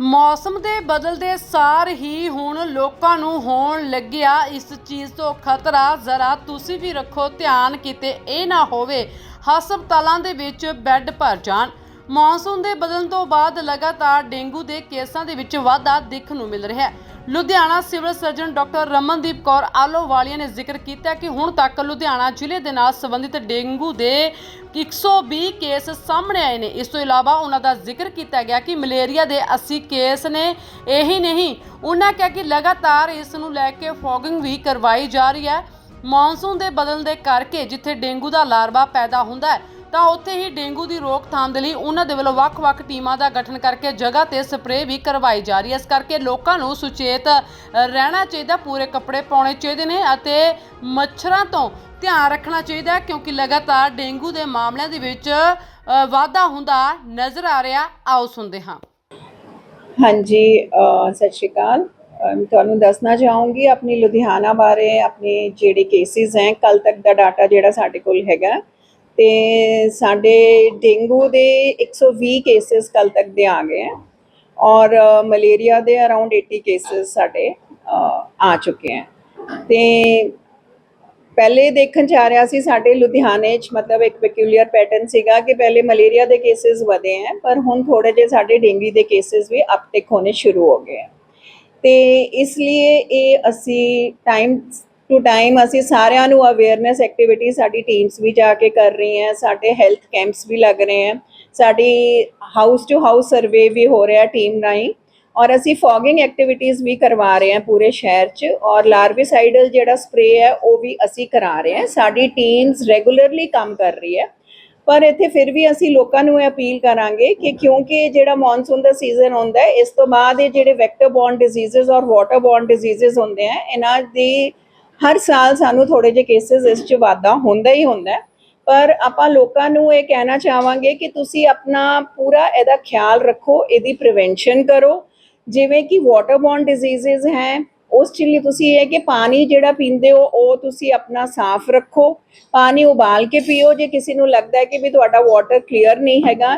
ਮੌਸਮ ਦੇ ਬਦਲਦੇ ਸਾਰ ਹੀ ਹੁਣ ਲੋਕਾਂ ਨੂੰ ਹੋਣ ਲੱਗਿਆ ਇਸ ਚੀਜ਼ ਤੋਂ ਖਤਰਾ। ਜ਼ਰਾ ਤੁਸੀਂ ਵੀ ਰੱਖੋ ਧਿਆਨ ਕਿਤੇ ਇਹ ਨਾ ਹੋਵੇ, ਹਸਪਤਾਲਾਂ ਦੇ ਵਿੱਚ ਬੈੱਡ ਭਰ ਜਾਣ। ਮੌਨਸੂਨ ਦੇ ਬਦਲਣ ਤੋਂ ਬਾਅਦ ਲਗਾਤਾਰ ਡੇਂਗੂ ਦੇ ਕੇਸਾਂ ਦੇ ਵਿੱਚ ਵਾਧਾ ਦੇਖਣ ਨੂੰ ਮਿਲ ਰਿਹਾ ਹੈ। Ludhiana civil surgeon doctor Ramandeep Kaur Ahluwalia ਨੇ ਜ਼ਿਕਰ ਕੀਤਾ ਕਿ ਹੁਣ ਤੱਕ ਲੁਧਿਆਣਾ ਜ਼ਿਲ੍ਹੇ ਦੇ ਨਾਲ ਸੰਬੰਧਿਤ ਡੇਂਗੂ ਦੇ 120 ਕੇਸ ਸਾਹਮਣੇ ਆਏ ਨੇ। ਇਸ ਤੋਂ ਇਲਾਵਾ ਉਹਨਾਂ ਦਾ ਜ਼ਿਕਰ ਕੀਤਾ ਗਿਆ ਕਿ ਮਲੇਰੀਆ ਦੇ 80 ਕੇਸ ਨੇ, ਇਹੀ ਨਹੀਂ, ਉਹਨਾਂ ਕਿਹਾ ਕਿ ਲਗਾਤਾਰ ਇਸ ਨੂੰ ਲੈ ਕੇ ਫੌਗਿੰਗ ਵੀ ਕਰਵਾਈ ਜਾ ਰਹੀ ਹੈ। ਮੌਨਸੂਨ ਦੇ ਬਦਲਣ ਦੇ ਕਰਕੇ ਜਿੱਥੇ ਡੇਂਗੂ ਦਾ ਲਾਰਵਾ ਪੈਦਾ ਹੁੰਦਾ ਹੈ ਤਾਂ ਉੱਥੇ ਹੀ ਡੇਂਗੂ ਦੀ ਰੋਕਥਾਮ ਦੇ ਲਈ ਉਹਨਾਂ ਦੇ ਵੱਲੋਂ ਵੱਖ-ਵੱਖ ਟੀਮਾਂ ਦਾ ਗਠਨ ਕਰਕੇ ਜਗ੍ਹਾ ਤੇ ਸਪਰੇਅ ਵੀ ਕਰਵਾਈ ਜਾ ਰਹੀ ਹੈ। ਇਸ ਕਰਕੇ ਲੋਕਾਂ ਨੂੰ ਸੁਚੇਤ ਰਹਿਣਾ ਚਾਹੀਦਾ, ਪੂਰੇ ਕੱਪੜੇ ਪਾਉਣੇ ਚਾਹੀਦੇ ਨੇ ਅਤੇ ਮੱਛਰਾਂ ਤੋਂ ਧਿਆਨ ਰੱਖਣਾ ਚਾਹੀਦਾ ਕਿਉਂਕਿ ਲਗਾਤਾਰ ਡੇਂਗੂ ਦੇ ਮਾਮਲਿਆਂ ਦੇ ਵਿੱਚ ਵਾਧਾ ਹੁੰਦਾ ਨਜ਼ਰ ਆ ਰਿਹਾ। ਆਓ ਸੁਣਦੇ ਹਾਂ। ਹਾਂਜੀ ਸਤਿ ਸ਼੍ਰੀ ਅਕਾਲ। ਤੁਹਾਨੂੰ ਦੱਸਣਾ ਚਾਹੂੰਗੀ ਆਪਣੀ ਲੁਧਿਆਣਾ ਬਾਰੇ, ਆਪਣੇ ਜਿਹੜੇ ਕੇਸਿਸ ਹੈ ਕੱਲ ਤੱਕ ਦਾ ਡਾਟਾ ਜਿਹੜਾ ਸਾਡੇ ਕੋਲ ਹੈਗਾ। ਤੇ ਸਾਡੇ ਡੇਂਗੂ ਦੇ 120 ਕੇਸਿਸ ਕੱਲ ਤੱਕ ਦੇ ਆ ਗਏ ਹੈ ਔਰ ਮਲੇਰੀਆ ਦੇ ਅਰਾਊਂਡ 80 ਕੇਸਿਸ ਸਾਡੇ ਆ ਚੁੱਕੇ ਹੈ। ਤੇ ਪਹਿਲੇ ਦੇਖਣ ਚ ਆ ਰਿਹਾ ਸੀ ਸਾਡੇ ਲੁਧਿਆਣੇ ਚ ਮਤਲਬ ਇੱਕ ਪੈਕਿਊਲੀਅਰ ਪੈਟਰਨ ਸੀਗਾ ਕਿ ਪਹਿਲੇ ਮਲੇਰੀਆ ਦੇ ਕੇਸਿਸ ਵਧੇ ਹੈ, ਪਰ ਹੁਣ ਥੋੜੇ ਜਿਹੇ ਸਾਡੇ ਡੇਂਗੂ ਦੇ ਕੇਸਿਸ ਵੀ ਅਪਟੇਕ ਹੋਣੇ ਸ਼ੁਰੂ ਹੋ ਗਏ ਹੈ। ਤੇ ਇਸ ਲਈ ਇਹ ਅਸੀਂ ਟਾਈਮ ਟੂ ਟਾਈਮ ਅਸੀਂ ਸਾਰਿਆਂ ਨੂੰ ਅਵੇਅਰਨੈਸ ਐਕਟੀਵਿਟੀ ਸਾਡੀ ਟੀਮਸ ਵੀ ਜਾ ਕੇ ਕਰ ਰਹੀ ਹੈ, ਸਾਡੇ ਹੈਲਥ ਕੈਂਪਸ ਵੀ ਲੱਗ ਰਹੇ ਹੈ, ਸਾਡੀ ਹਾਊਸ ਟੂ ਹਾਊਸ ਸਰਵੇ ਵੀ ਹੋ ਰਿਹਾ ਟੀਮ ਰਾਹੀਂ ਔਰ ਅਸੀਂ ਫੌਗਿੰਗ ਐਕਟੀਵਿਟੀਜ਼ ਵੀ ਕਰਵਾ ਰਹੇ ਹਾਂ ਪੂਰੇ ਸ਼ਹਿਰ 'ਚ ਔਰ ਲਾਰਵਿਸਾਈਡਲ ਜਿਹੜਾ ਸਪਰੇ ਹੈ ਉਹ ਵੀ ਅਸੀਂ ਕਰਾ ਰਹੇ ਹਾਂ, ਸਾਡੀ ਟੀਮਸ ਰੈਗੂਲਰਲੀ ਕੰਮ ਕਰ ਰਹੀ ਹੈ, ਪਰ ਇੱਥੇ ਫਿਰ ਵੀ ਅਸੀਂ ਲੋਕਾਂ ਨੂੰ ਇਹ ਅਪੀਲ ਕਰਾਂਗੇ ਕਿ ਕਿਉਂਕਿ ਜਿਹੜਾ ਮੌਨਸੂਨ ਦਾ ਸੀਜ਼ਨ ਹੁੰਦਾ ਹੈ, ਇਸ ਤੋਂ ਬਾਅਦ ਇਹ ਜਿਹੜੇ ਵੈਕਟਰ ਬੌਰਨ ਡਿਜ਼ੀਜ਼ਸ ਔਰ ਵਾਟਰ ਬੌਰਨ ਡਿਜ਼ੀਜ਼ਸ ਹੁੰਦੇ ਆ ਇਹਨਾਂ ਦੀ ਹਰ ਸਾਲ ਸਾਨੂੰ ਥੋੜੇ ਜਿਹੇ ਕੇਸਿਸ ਇਸ 'ਚ ਵਾਧਾ ਹੁੰਦਾ ਹੀ ਹੁੰਦਾ ਹੈ। ਪਰ ਆਪਾਂ ਲੋਕਾਂ ਨੂੰ ਇਹ ਕਹਿਣਾ ਚਾਹਾਂਗੇ ਕਿ ਤੁਸੀਂ ਆਪਣਾ ਪੂਰਾ ਇਹਦਾ ਖਿਆਲ ਰੱਖੋ, ਇਹਦੀ ਪ੍ਰੀਵੈਂਸ਼ਨ ਕਰੋ। ਜਿਵੇਂ ਕਿ ਵਾਟਰ ਬੌਰਨ ਡਿਜ਼ੀਜ਼ਸ ਹੈ, ਉਸ ਚ ਲਈ ਤੁਸੀਂ ਇਹ ਕਿ ਪਾਣੀ ਜਿਹੜਾ ਪੀਂਦੇ ਹੋ, ਉਹ ਤੁਸੀਂ ਆਪਣਾ ਸਾਫ਼ ਰੱਖੋ। ਪਾਣੀ ਉਬਾਲ ਕੇ ਪੀਓ, ਜੇ ਕਿਸੇ ਨੂੰ ਲੱਗਦਾ ਹੈ ਕਿ ਵੀ ਤੁਹਾਡਾ ਵਾਟਰ ਕਲੀਅਰ ਨਹੀਂ ਹੈਗਾ,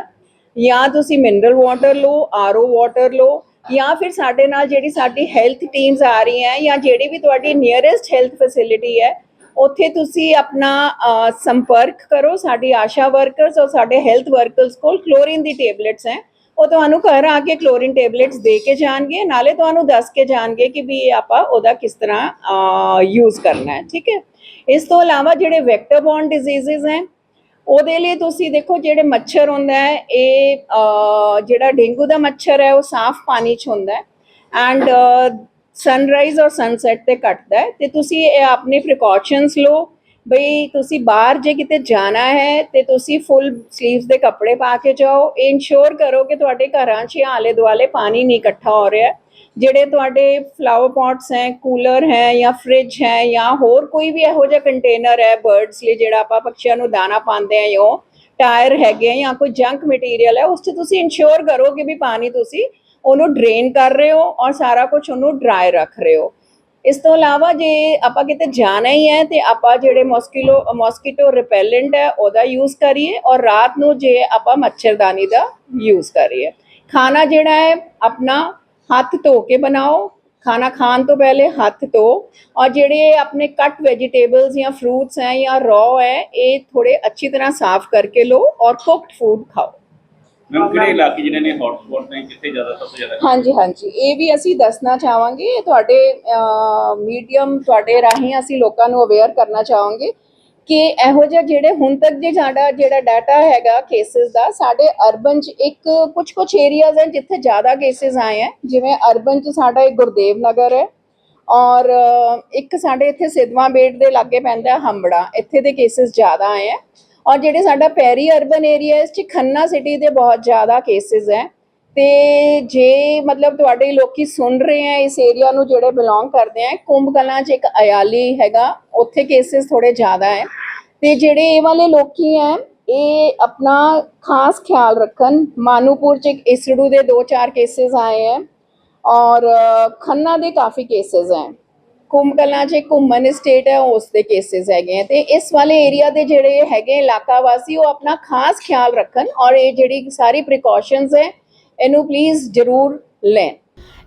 ਜਾਂ ਤੁਸੀਂ ਮਿਨਰਲ ਵਾਟਰ ਲਓ ਆਰਓ ਵਾਟਰ ਲਓ ਜਾਂ ਫਿਰ ਸਾਡੇ ਨਾਲ ਜਿਹੜੀ ਸਾਡੀ ਹੈਲਥ ਟੀਮਸ ਆ ਰਹੀਆਂ ਜਾਂ ਜਿਹੜੀ ਵੀ ਤੁਹਾਡੀ ਨੀਅਰੈਸਟ ਹੈਲਥ ਫੈਸਿਲਿਟੀ ਹੈ, ਉੱਥੇ ਤੁਸੀਂ ਆਪਣਾ ਸੰਪਰਕ ਕਰੋ। ਸਾਡੀ ਆਸ਼ਾ ਵਰਕਰਸ ਔਰ ਸਾਡੇ ਹੈਲਥ ਵਰਕਰਸ ਕੋਲ ਕਲੋਰੀਨ ਦੀ ਟੇਬਲੇਟਸ ਹੈ। ਉਹ ਤੁਹਾਨੂੰ ਘਰ ਆ ਕੇ ਕਲੋਰੀਨ ਟੇਬਲੇਟਸ ਦੇ ਕੇ ਜਾਣਗੇ, ਨਾਲੇ ਤੁਹਾਨੂੰ ਦੱਸ ਕੇ ਜਾਣਗੇ ਕਿ ਵੀ ਆਪਾਂ ਉਹਦਾ ਕਿਸ ਤਰ੍ਹਾਂ ਯੂਜ਼ ਕਰਨਾ ਹੈ। ਠੀਕ ਹੈ? ਇਸ ਤੋਂ ਇਲਾਵਾ ਜਿਹੜੇ ਵੈਕਟਰ ਬੌਰਨ ਡਿਜ਼ੀਜ਼ਸ ਹੈ ਉਹਦੇ ਲਈ ਤੁਸੀਂ ਦੇਖੋ ਜਿਹੜੇ ਮੱਛਰ ਹੁੰਦਾ ਹੈ, ਇਹ ਜਿਹੜਾ ਡੇਂਗੂ ਦਾ ਮੱਛਰ ਹੈ, ਉਹ ਸਾਫ਼ ਪਾਣੀ 'ਚ ਹੁੰਦਾ ਹੈ ਐਂਡ ਸਨਰਾਈਜ਼ ਔਰ ਸਨਸੈਟ ਤੇ ਕੱਟਦਾ ਹੈ ਤੇ ਤੁਸੀਂ ਇਹ ਆਪਣੇ ਪ੍ਰੀਕਾਸ਼ਨਸ ਲਓ ਬਈ ਤੁਸੀਂ ਬਾਹਰ ਜੇ ਕਿਤੇ ਜਾਣਾ ਹੈ ਤੇ ਤੁਸੀਂ ਫੁੱਲ ਸਲੀਵਸ ਦੇ ਕੱਪੜੇ ਪਾ ਕੇ ਜਾਓ, ਇਹ ਇਨਸ਼ੋਰ ਕਰੋ ਕਿ ਤੁਹਾਡੇ ਘਰਾਂ 'ਚ ਆਲੇ ਦੁਆਲੇ ਪਾਣੀ ਨਹੀਂ ਇਕੱਠਾ ਹੋ ਰਿਹਾ ਜਿਹੜੇ ਤੁਹਾਡੇ ਫਲਾਵਰ ਪੌਟਸ ਹੈ ਕੂਲਰ ਹੈ ਜਾਂ ਫ੍ਰਿਜ ਹੈ ਜਾਂ ਹੋਰ ਕੋਈ ਵੀ ਇਹੋ ਜਿਹਾ ਕੰਟੇਨਰ ਹੈ ਬਰਡਸ ਲਈ ਜਿਹੜਾ ਆਪਾਂ ਪੰਛੀਆਂ ਨੂੰ ਦਾਣਾ ਪਾਉਂਦੇ ਆ ਜਾਂ ਟਾਇਰ ਹੈਗੇ ਆ ਜਾਂ ਕੋਈ ਜੰਕ ਮਟੀਰੀਅਲ ਹੈ, ਉਸ 'ਚ ਤੁਸੀਂ ਇਨਸ਼ੋਰ ਕਰੋ ਕਿ ਵੀ ਪਾਣੀ ਤੁਸੀਂ ਉਹਨੂੰ ਡਰੇਨ ਕਰ ਰਹੇ ਹੋ ਔਰ ਸਾਰਾ ਕੁਝ ਉਹਨੂੰ ਡਰਾਈ ਰੱਖ ਰਹੇ ਹੋ। ਇਸ ਤੋਂ ਇਲਾਵਾ ਜੇ ਆਪਾਂ ਕਿਤੇ ਜਾਣਾ ਹੀ ਹੈ ਤੇ ਆਪਾਂ ਜਿਹੜੇ ਮੋਸਕੀਟੋ ਮੋਸਕੀਟੋ ਰਿਪੈਲੈਂਟ ਹੈ, ਉਹਦਾ ਯੂਜ਼ ਕਰੀਏ ਔਰ ਰਾਤ ਨੂੰ ਜੇ ਆਪਾਂ ਮੱਛਰਦਾਨੀ ਦਾ ਯੂਜ਼ ਕਰੀਏ। ਖਾਣਾ ਜਿਹੜਾ ਹੈ, ਆਪਣਾ ਹੱਥ ਧੋ ਕੇ ਬਣਾਓ ਖਾਣਾ ਖਾਣ ਤੋਂ ਪਹਿਲੇ ਹੱਥ ਧੋ ਔਰ ਜਿਹੜੇ ਆਪਣੇ ਕੱਟ ਵੈਜੀਟੇਬਲਸ ਜਾਂ ਫਰੂਟਸ ਹੈ ਜਾਂ ਰॉ ਹੈ ਇਹ ਥੋੜੇ ਅੱਛੀ ਤਰ੍ਹਾਂ ਸਾਫ਼ ਕਰਕੇ ਲਓ ਔਰ ਕੁਕਡ ਫੂਡ ਖਾਓ ਮੈਮ ਕਿਹੜੇ ਇਲਾਕੇ ਜਿਹੜੇ ਨੇ ਹੌਟ ਸਪੌਟ ਨੇ ਕਿੱਥੇ ਜ਼ਿਆਦਾ ਸਭ ਤੋਂ ਜ਼ਿਆਦਾ ਹਾਂਜੀ ਹਾਂਜੀ ਇਹ ਵੀ ਅਸੀਂ ਦੱਸਣਾ ਚਾਹਾਂਗੇ ਇਹ ਤੁਹਾਡੇ ਮੀਡੀਅਮ ਤੁਹਾਡੇ ਰਾਹੀਂ ਅਸੀਂ ਲੋਕਾਂ ਨੂੰ ਅਵੇਅਰ ਕਰਨਾ ਚਾਹਾਂਗੇ ਕਿ ਇਹੋ ਜਿਹੇ ਜਿਹੜੇ ਹੁਣ ਤੱਕ ਜੇ ਸਾਡਾ ਜਿਹੜਾ ਡਾਟਾ ਹੈਗਾ ਕੇਸਿਸ ਦਾ, ਸਾਡੇ ਅਰਬਨ ਚ ਇੱਕ ਕੁਝ ਕੁਝ ਏਰੀਆਜ਼ ਹਨ ਜਿੱਥੇ ਜ਼ਿਆਦਾ ਕੇਸਿਸ ਆਏ ਹੈ। ਜਿਵੇਂ ਅਰਬਨ ਚ ਸਾਡਾ ਇੱਕ ਗੁਰਦੇਵ ਨਗਰ ਹੈ ਔਰ ਇੱਕ ਸਾਡੇ ਇੱਥੇ ਸਿਦਮਾ ਬੇਟ ਦੇ ਲਾਗੇ ਪੈਂਦਾ ਹੰਬੜਾ, ਇੱਥੇ ਦੇ ਕੇਸਿਸ ਜ਼ਿਆਦਾ ਆਏ ਹੈ। ਔਰ ਜਿਹੜੇ ਸਾਡਾ ਪੈਰੀ ਅਰਬਨ ਏਰੀਆ ਇਸ ਚ ਖੰਨਾ ਸਿਟੀ ਦੇ ਬਹੁਤ ਜ਼ਿਆਦਾ ਕੇਸਿਸ ਹੈ। ਤੇ ਜੇ ਮਤਲਬ ਤੁਹਾਡੇ ਲੋਕੀ ਸੁਣ ਰਹੇ ਆ ਇਸ ਏਰੀਆ ਨੂੰ ਜਿਹੜੇ ਬਿਲੋਂਗ ਕਰਦੇ ਆ, ਕੁੰਭ ਕਲਾਂ ਚ ਇੱਕ ਅਯਾਲੀ ਹੈਗਾ, ਉੱਥੇ ਕੇਸਿਸ ਥੋੜੇ ਜ਼ਿਆਦਾ ਹੈ। ਤੇ ਜਿਹੜੇ ਇਹ ਵਾਲੇ ਲੋਕੀ ਹੈ ਇਹ ਆਪਣਾ ਖਾਸ ਖਿਆਲ ਰੱਖਣ। ਮਾਨੂਪੁਰ ਚ ਇੱਕ ਇਸੜੂ ਦੇ 2-4 ਕੇਸਿਸ ਆਏ ਹੈ ਔਰ ਖੰਨਾ ਦੇ ਕਾਫੀ ਕੇਸਿਸ ਹੈ ਕੁੰਭ ਕਲਾਂ 'ਚ ਘੁੰਮਣ ਸਟੇਟ ਹੈ ਉਸ ਦੇ ਕੇਸਿਸ ਹੈਗੇ ਆ। ਤੇ ਇਸ ਵਾਲੇ ਏਰੀਆ ਦੇ ਜਿਹੜੇ ਹੈਗੇ ਇਲਾਕਾ ਵਾਸੀ, ਉਹ ਆਪਣਾ ਖਾਸ ਖਿਆਲ ਰੱਖਣ ਔਰ ਇਹ ਜਿਹੜੀ ਸਾਰੀ ਪ੍ਰੀਕਾਸ਼ਨਸ ਹੈ ਇਹਨੂੰ ਪਲੀਜ਼ ਜ਼ਰੂਰ ਲੈਣ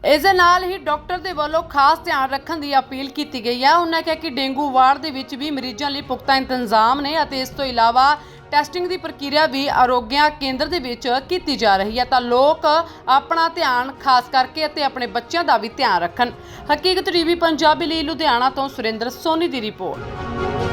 ਇਸ ਦੇ ਨਾਲ ਹੀ ਡਾਕਟਰ ਦੇ ਵੱਲੋਂ ਖਾਸ ਧਿਆਨ ਰੱਖਣ ਦੀ ਅਪੀਲ ਕੀਤੀ ਗਈ ਹੈ ਉਹਨਾਂ ਕਿਹਾ ਕਿ ਡੇਂਗੂ ਵਾਰਡ ਦੇ ਵਿੱਚ ਵੀ ਮਰੀਜ਼ਾਂ ਲਈ ਪੁਖਤਾ ਇੰਤਜ਼ਾਮ ਨੇ ਅਤੇ ਇਸ ਤੋਂ ਇਲਾਵਾ ਟੈਸਟਿੰਗ ਦੀ ਪ੍ਰਕਿਰਿਆ ਵੀ ਆਰੋਗਿਆ ਕੇਂਦਰ ਦੇ ਵਿੱਚ ਕੀਤੀ ਜਾ ਰਹੀ ਹੈ ਤਾਂ ਲੋਕ ਆਪਣਾ ਧਿਆਨ ਖਾਸ ਕਰਕੇ ਅਤੇ ਆਪਣੇ ਬੱਚਿਆਂ ਦਾ ਵੀ ਧਿਆਨ ਰੱਖਣ। ਹਕੀਕਤ ਟੀਵੀ ਪੰਜਾਬੀ ਲਈ ਲੁਧਿਆਣਾ ਤੋਂ ਸੁਰਿੰਦਰ ਸੋਨੀ ਦੀ ਰਿਪੋਰਟ।